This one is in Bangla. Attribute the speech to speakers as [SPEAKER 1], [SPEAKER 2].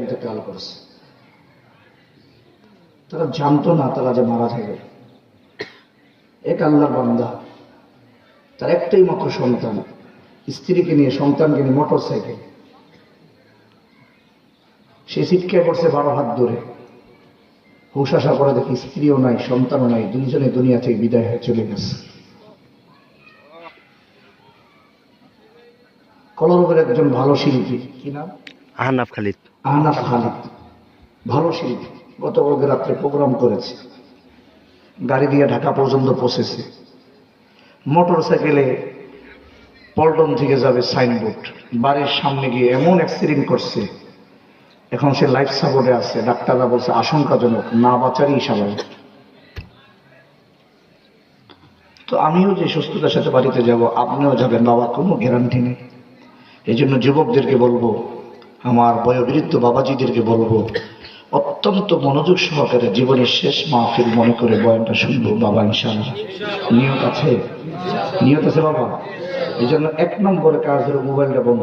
[SPEAKER 1] ইন্তেকাল করছে। তারা জানতো না তারা যে মারা যাবে। এক আল্লাহর বান্দা, তার একটাই মাত্র সন্তান, স্ত্রীকে নিয়ে, সন্তানকে নিয়ে মোটর সাইকেল সে ছিটকে পড়ছে বারো হাত ধরে হুশ আসা করে দেখি স্ত্রীও নাই, সন্তানও নাই, দুইজনে দুনিয়া থেকে বিদায় হয়ে চলে গেছে। কলরবের একজন ভালো শিল্পী, কি নাম?
[SPEAKER 2] আহনাফ খালিদ।
[SPEAKER 1] আহনাফ খালিদ ভালো শিল্পী গতকালকে রাত্রে প্রোগ্রাম করেছে। গাড়ি দিয়ে ঢাকা পর্যন্ত পৌঁছেছে। মোটর সাইকেলে পল্টন থেকে যাবে সাইনবোর্ড। বাড়ির সামনে গিয়ে এমন অ্যাক্সিডেন্ট করছে। এখন সে লাইফ সাপোর্টে আছে। ডাক্তাররা বলছে, আশঙ্কাজনক, না বাঁচারই স্বাভাবিক তো আমিও যে সুস্থতার সাথে বাড়িতে যাব, আপনিও যাবেন, বাবা, কোনো গ্যারান্টি নেই। এই জন্য যুবকদেরকে বলব আমার বয়োবৃদ্ধ বাবাজিদেরকে বলব, অত্যন্ত মনোযোগ সহকারে জীবনের শেষ মাহফিল মনে করে বয়ানটা শুনব বাবা ইনশাল্লাহ নিয়ত আছে? নিয়ত আছে বাবা? এই জন্য এক নম্বরে কাজ হলো মোবাইলটা বন্ধ